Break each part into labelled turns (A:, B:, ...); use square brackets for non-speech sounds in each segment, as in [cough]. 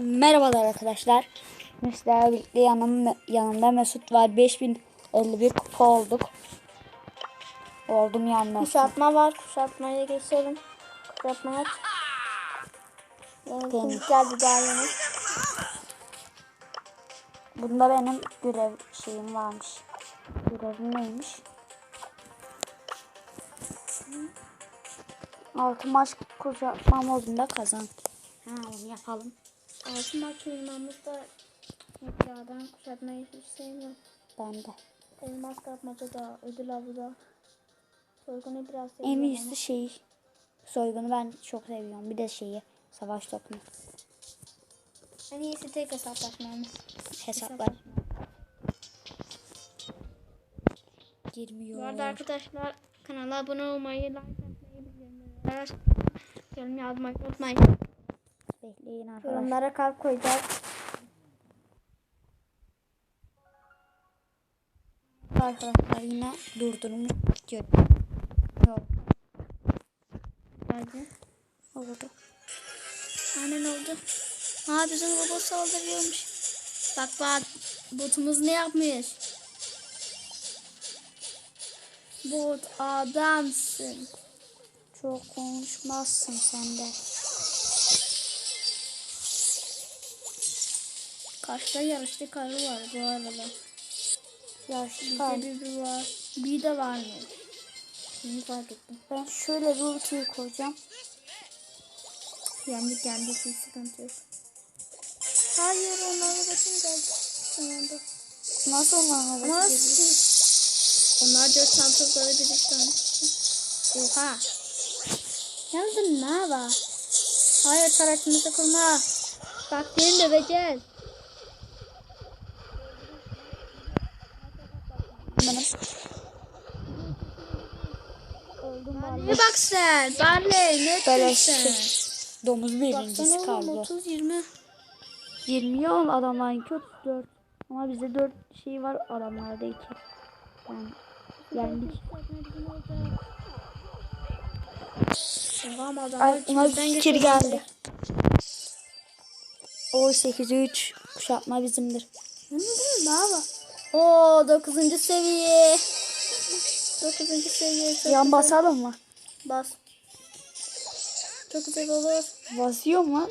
A: Merhabalar arkadaşlar. Sizlerle birlikte yanım, yanımda Mesut var. 5051 kupa olduk. Oldum yanına.
B: Kuşatma var. Kuşatmaya geçelim. Kuşatmaya aç. Yani geldi daha yeni.
A: Bunda benim görev şeyim varmış. Görevim neymiş? Altı maç kuşatma modunda kazan. Ha onu yapalım.
B: Altın maç oynamamızda tekrardan kuşatmayı hiç sevmiyorum.
A: Ben de.
B: Elmas kapmaca da ödül avı da. Soygunu biraz
A: En
B: seviyorum
A: iyisi şey. Soygunu ben çok seviyorum. Bir de şeyi. Savaş topunu.
B: en iyisi tek hesaplaşmamız.
A: Hesaplar. Girmiyor.
B: Bu arada arkadaşlar kanala abone olmayı, like atmayı, bildirimleri yorum yazmayı unutmayın.
A: Bekleyin arkadaşlar.
B: Yorumlara kalp koyacağız.
A: Arkadaşlar yine durdurmuş diyor. Yok.
B: Geldi.
A: Oldu.
B: Aynen oldu. Ha bizim robot saldırıyormuş. Bak bak botumuz ne yapmış? Bot adamsın.
A: Çok konuşmazsın sen de.
B: Karşıda yarışlı karı var bu arada.
A: Yaşlı
B: Bir
A: kal.
B: de bir var. Bir de var mı? Şimdi fark ettim.
A: Ben şöyle bir ultiyi koyacağım.
B: Yendik yendik hiç sıkıntı yok. Hayır onlar robotum geldi. Sonunda.
A: Nasıl onlar
B: Ama
A: hareket ediyor?
B: siz- onlar dört çantaları bir tane. Oha. Yazdın ne var? Hayır taratımızı kurma. Bak seni döveceğiz.
A: Benim.
B: Ne bak sen? Barley ne
A: şey- Domuz birincisi kaldı.
B: 30 20.
A: 20 yol adamlarınki 34. Ama bizde 4 şey var adamlarda 2. Yani yendik.
B: Tamam
A: Ay,
B: adamlar
A: fikir
B: geçiyor.
A: geldi. O 8'e 3 kuşatma bizimdir.
B: Ne ne var? Oo 9. seviye. 9. seviye. çok
A: Yan
B: güzel.
A: basalım mı?
B: Bas. Çok güzel olur.
A: Basıyor mu?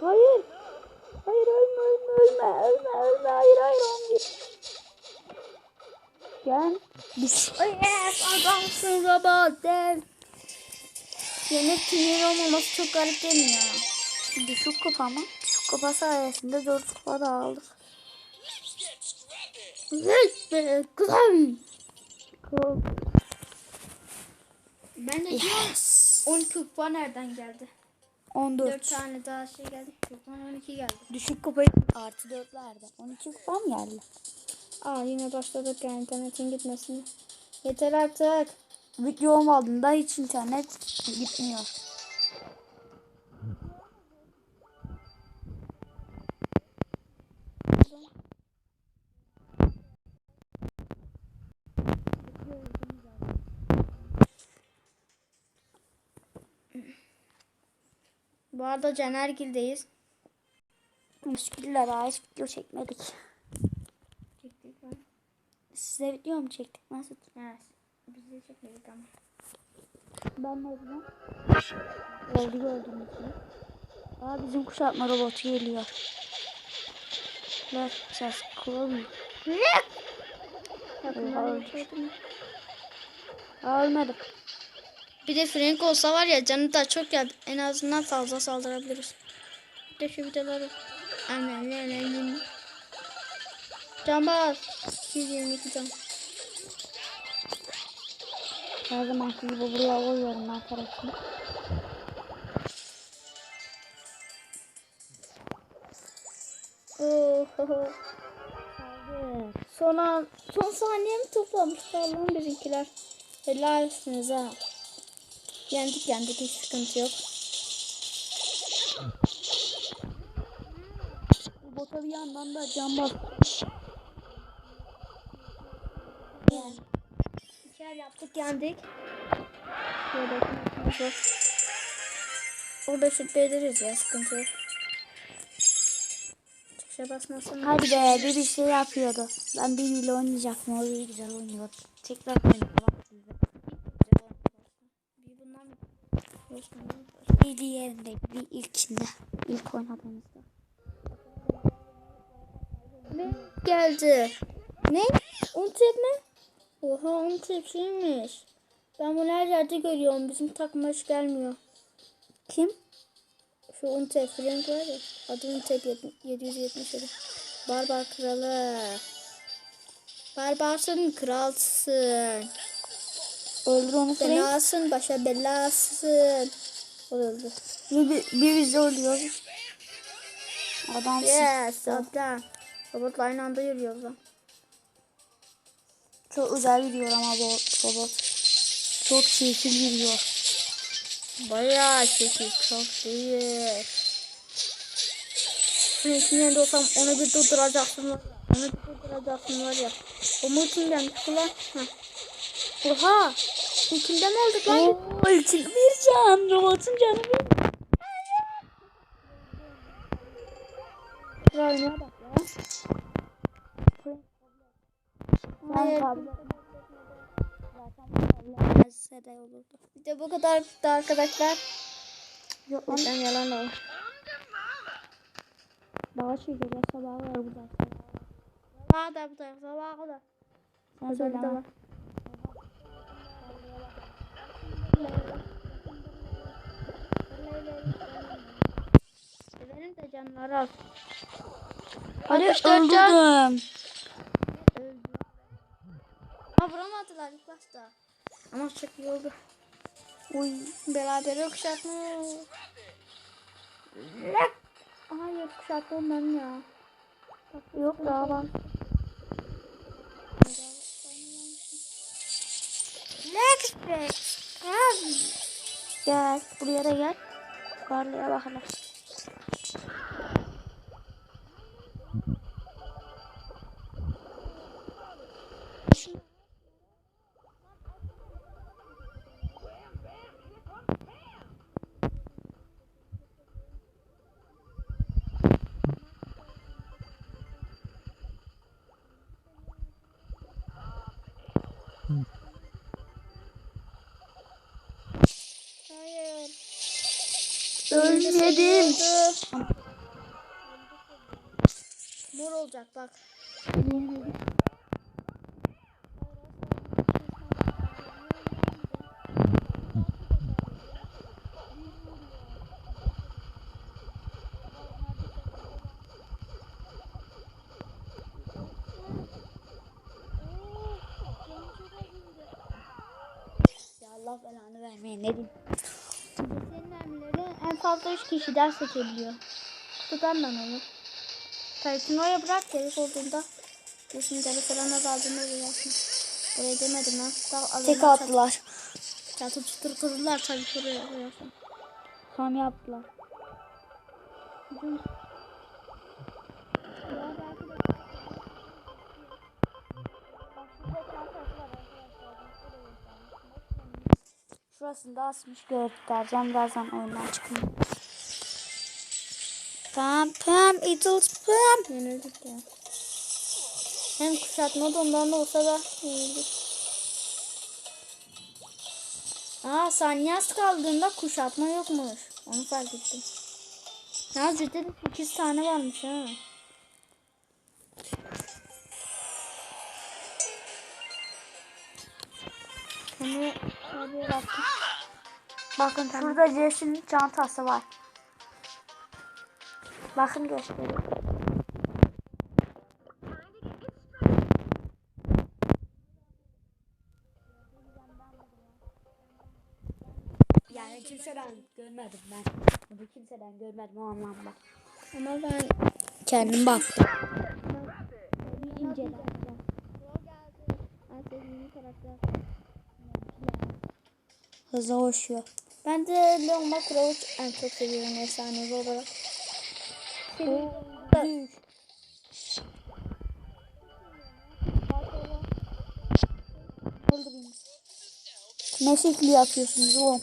A: Hayır. Hayır ölme ölme ölme ölme ölme hayır hayır olmuyor. Gel. Biz
B: Ay yes adamsın robot del. Yeni tünel olmaması çok garip değil mi ya?
A: düşük kupa mı? Kupa sayesinde 4 kupa da aldık.
B: Evet be güzel. Ben de
A: Yes.
B: 12 kupa nereden geldi?
A: 14.
B: 4 tane daha şey geldi. Kupadan 12 geldi.
A: Düşük kupayı artı 4 verdi. 12 kupa mı geldi?
B: Aa yine başladık ya internetin gitmesine. Yeter artık.
A: Video olmadığında hiç internet gitmiyor.
B: Bu arada Canergil'deyiz.
A: Daha hiç video çekmedik.
B: Çektik mi?
A: Size video mu çektik Mesut?
B: Evet. Biz de çekmedik ama.
A: Ben ne bileyim. Oldu gördüğünüz gibi. Aa bizim kuşatma robotu geliyor. Ver ses kullanmıyor.
B: Geçiyordum.
A: Aa ölmedim.
B: Bir de Frank olsa var ya canı da çok ya en azından fazla saldırabiliriz. Bir de şu videoları. Aynen aynen. Can bas. 222 can.
A: Her zamanki gibi buraya koyuyorum ben tarafını.
B: Oh, [laughs] Son an, son saniye mi toplamışlar lan bizimkiler? Helal olsunuz ha. Yendik yendik hiç sıkıntı yok.
A: Bu bota bir yandan da cam bas.
B: Yani. El yaptık yendik. Şöyle yapalım. Orada şüpheleriz ya sıkıntı yok. Çıkışa basmasın.
A: Hadi be bir şey yapıyordu. Ben biriyle oynayacaktım. O iyi güzel oynuyordu. Tekrar oynayalım.
B: Bir bundan mı?
A: Bir diğerinde, bir ilkinde. İlk oynadığımızda.
B: Ne geldi? Ne? Untep mi? Oha Untep şeymiş. Ben bunu her yerde görüyorum. Bizim takıma hiç gelmiyor.
A: Kim?
B: Şu Untep Frank var ya. Adı Untep 777. Barbar kralı. Barbarsın kralsın.
A: Öldür onu Frank.
B: Belasın başa belasın. Öldü.
A: Bir, bir, bir bizi oluyor. Adamsın.
B: Yes. Abla. Robotla aynı anda yürüyoruz lan.
A: Çok güzel yürüyor ama bu robot. Çok çirkin yürüyor.
B: Bayağı çekil çok değil. Frank'in yerinde olsam onu bir durduracaksın. Onu bir durduracaksın var ya. O mu gelmiş ulan? Heh. Oha! İlkinde mi olduk lan?
A: Oo, ilkin bir can. Robotun canı bir. Rayına bak ya.
B: Hayır.
A: kablo. Zaten olurdu.
B: Bir de bu kadar da arkadaşlar.
A: Yok lan.
B: Sen yalan olur.
A: Daha çekiyor. Sabah var burada.
B: Sabaha da bu tarafa sabaha kadar.
A: Sen söyle.
B: Benim de canları az.
A: Hadi
B: 64 can.
A: öldürdüm.
B: Öldü. Ha vuramadılar ilk başta. Ama çok iyi oldu.
A: Uy.
B: Beraber kuşatma. Hayır kuşattım ben ya.
A: Yok daha var.
B: Next break.
A: Gel. Buraya da gel. Yukarıya bakalım. Ölmedim.
B: Mor olacak bak. Fazla 3 kişiden seçebiliyor. Kutudan ben onu. Kayıtını oraya bırak gerek olduğunda. Resimleri falan azaldığında uyarsın. Oraya demedim. Daha
A: Tek attılar.
B: Çatı çıtır kırırlar tabii ki oraya uyarsın.
A: Tam Şurasında asmış göstereceğim birazdan oyundan çıkınca. Pam pam idles pam.
B: Yenildik ya. Hem kuşatma da ondan da olsa da yenildik. Aa saniye az kaldığında kuşatma yokmuş. Onu fark ettim. Ya cidden 8 tane varmış ha. Onu
A: Bakın şurada Jesse'nin çantası var. Bakın göstereyim. Yani kimseden görmedim ben. Bunu kimseden görmedim o anlamda.
B: Ama ben
A: Kendim baktım.
B: inceledim. Artık yeni karakter.
A: Hızlı koşuyor.
B: Ben de Leon Macro'yu en çok seviyorum efsanevi olarak.
A: Büyük. Ne şekli yapıyorsunuz oğlum?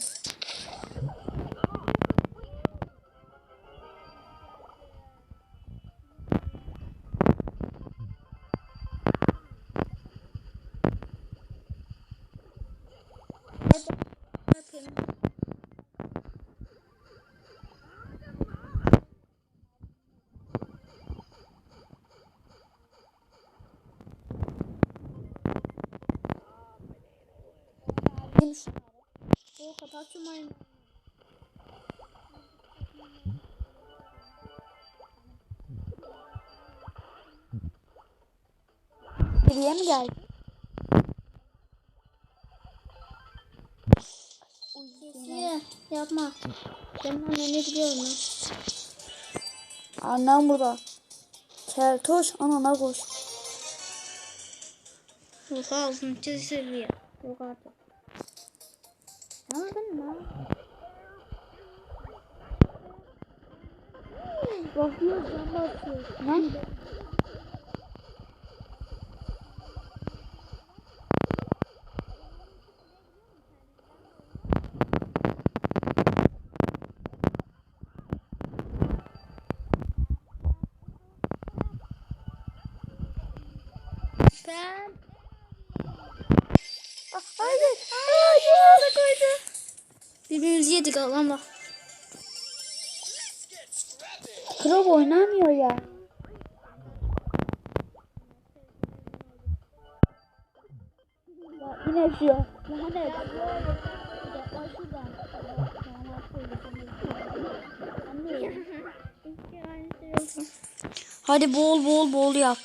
A: Şunu.
B: O kadar tüm aynı.
A: Geriye mi geldi?
B: Kesiye yapma. Senin anneni biliyorum ben.
A: Annem burada. Keltoş anana koş.
B: Oha altıncı seviye. Yok artık. Aldın lan?
A: Bakıyor can basıyor. Ne?
B: Yedik Allah'ım bak.
A: Krop oynamıyor ya. Ya yine şu. Lanet. Hadi bol bol bol yap.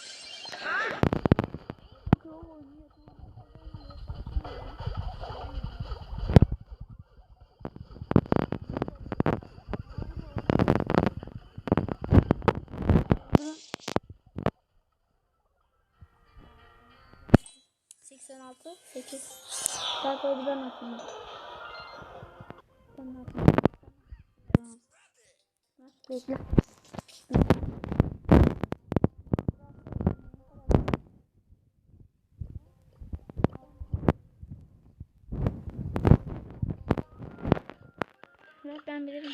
B: Seksen altı. Sekiz.
A: Ben koydu ben atayım.
B: Ben ne yapayım?
A: Bekle.
B: Ben bilirim.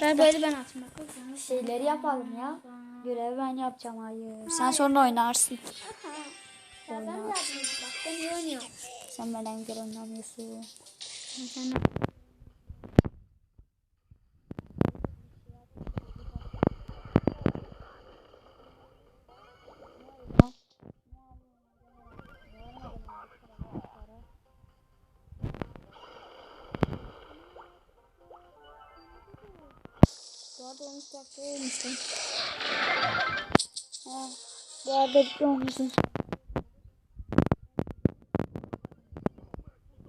B: Ben böyle ben atayım bak.
A: Şeyleri yapalım ya. Görev ben yapacağım hayır. Sen sonra oynarsın. Sen benden güzel oynamıyorsun.
B: Sen arada 13 dakika olmuş lan.
A: Ha, bu arada bir olmuşsun.